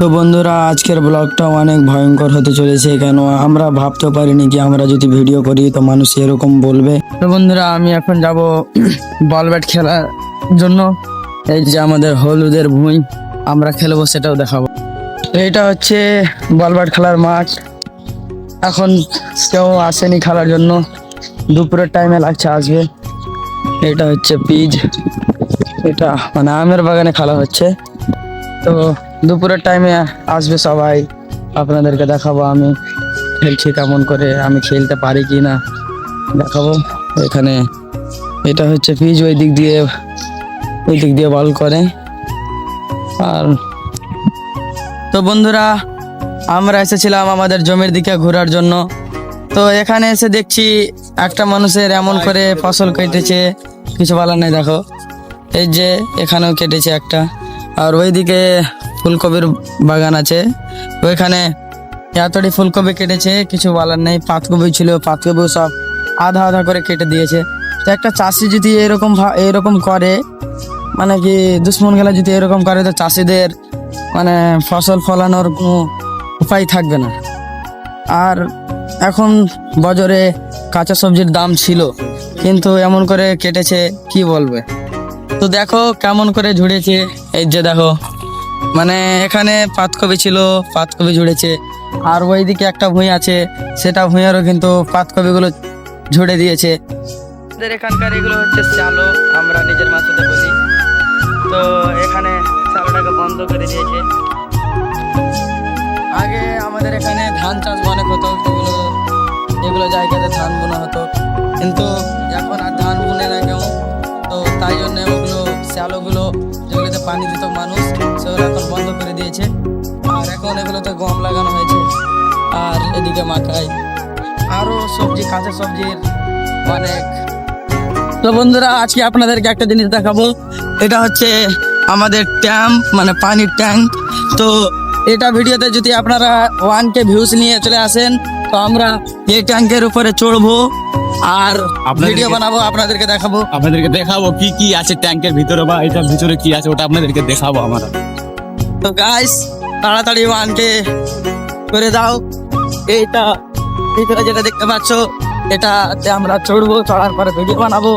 তো বন্ধুরা, আজকের ব্লগটা অনেক ভয়ঙ্কর হতে চলেছে, কেন আমরা ভাবতে পারিনি কি আমরা যদি ভিডিও করি তো মানুষ এরকম বলবে। তো বন্ধুরা, আমি এখন যাব বল ব্যাট খেলার জন্য। এই যে আমাদের হলুদের ভুঁই, আমরা খেলব সেটাও দেখাবো। এটা হচ্ছে বল ব্যাট খেলার মাঠ। এখন কেউ আসেনি খেলার জন্য। দুপুরের টাইমে লাগছে আসবে। এটা হচ্ছে পিজ এটা মানে আমের বাগানে খেলা হচ্ছে। তো দুপুরের টাইমে আসবে সবাই। আপনাদেরকে দেখাবো আমি খেলছি কেমন করে, আমি খেলতে পারি কি না দেখাবো এখানে। এটা হচ্ছে পিচ, ওই দিক দিয়ে, ওই দিক দিয়ে বল করে। আর তো বন্ধুরা, আমরা এসেছিলাম আমাদের জমির দিকে ঘোরার জন্য। তো এখানে এসে দেখছি একটা মানুষের এমন করে ফসল কেটেছে। কিছু বলার নেই, দেখো। এই যে এখানেও কেটেছে একটা। আর ওইদিকে ফুলকপির বাগান আছে। ওইখানে এতটি ফুলকপি কেটেছে, কিছু বলার নেই। পাতকপি ছিল পাতকপিও সব আধা আধা করে কেটে দিয়েছে। তো একটা চাষি যদি এরকম এরকম করে মানে কি দুশ্মন গেলা যদি এরকম করে, তো চাষিদের মানে ফসল ফলানোর কোনো উপায় থাকবে না। আর এখন বাজারে কাঁচা সবজির দাম ছিল, কিন্তু এমন করে কেটেছে, কি বলবে? তো দেখো কেমন করে ঝুড়েছে। এই যে দেখো। মানে এখানে পাতকপি ছিল, পাতকপি ঝুড়েছে। আর ওইদিকে একটা ভুঁই আছে, সেটা ভুঁইয়ারও কিন্তু পাতকপিগুলো ঝুড়ে দিয়েছে। এখানকার এগুলো হচ্ছে চালো আমরা নিজের মাথাতে বলি। তো এখানে চালোটাকে বন্ধ করে দিয়েছে। আগে আমাদের এখানে ধান চাষ অনেক হতো, এগুলো এগুলো জায়গাতে ধান বোনা হতো। কিন্তু এখন আর ধান বুনে না কেউ। তো তাই জন্য ওগুলো শ্যালোগুলো যেগুলোতে পানি দিত মানুষ এখন বন্ধ করে দিয়েছে। আর এখন এগুলোতে গম লাগানো হয়েছে। আর এদিকে মাখাই। আরও সবজি কাঁচা সবজির অনেক। তো বন্ধুরা আজকে আপনাদেরকে একটা জিনিস দেখাবো। এটা হচ্ছে আমাদের ট্যাম্প মানে পানির ট্যাঙ্ক তো এটা ভিডিওতে যদি আপনারা ওয়ান কে ভিউজ নিয়ে চলে আসেন তো আমরা এই ট্যাঙ্কের উপরে চড়বো। আর ভিডিও বানাবো আপনাদেরকে দেখাবো। আপনাদেরকে দেখাবো কি কি আছে ট্যাঙ্কের ভিতরে বা এটার ভিতরে কি আছে ওটা আপনাদেরকে দেখাবো আমরা। তো গাইস তাড়াতাড়ি ওয়ানকে করে দাও। এইটা, ভিতরে যেটা দেখতে পাচ্ছ, এটাতে আমরা চড়বো, চড়ার পরে ভিডিও বানাবো।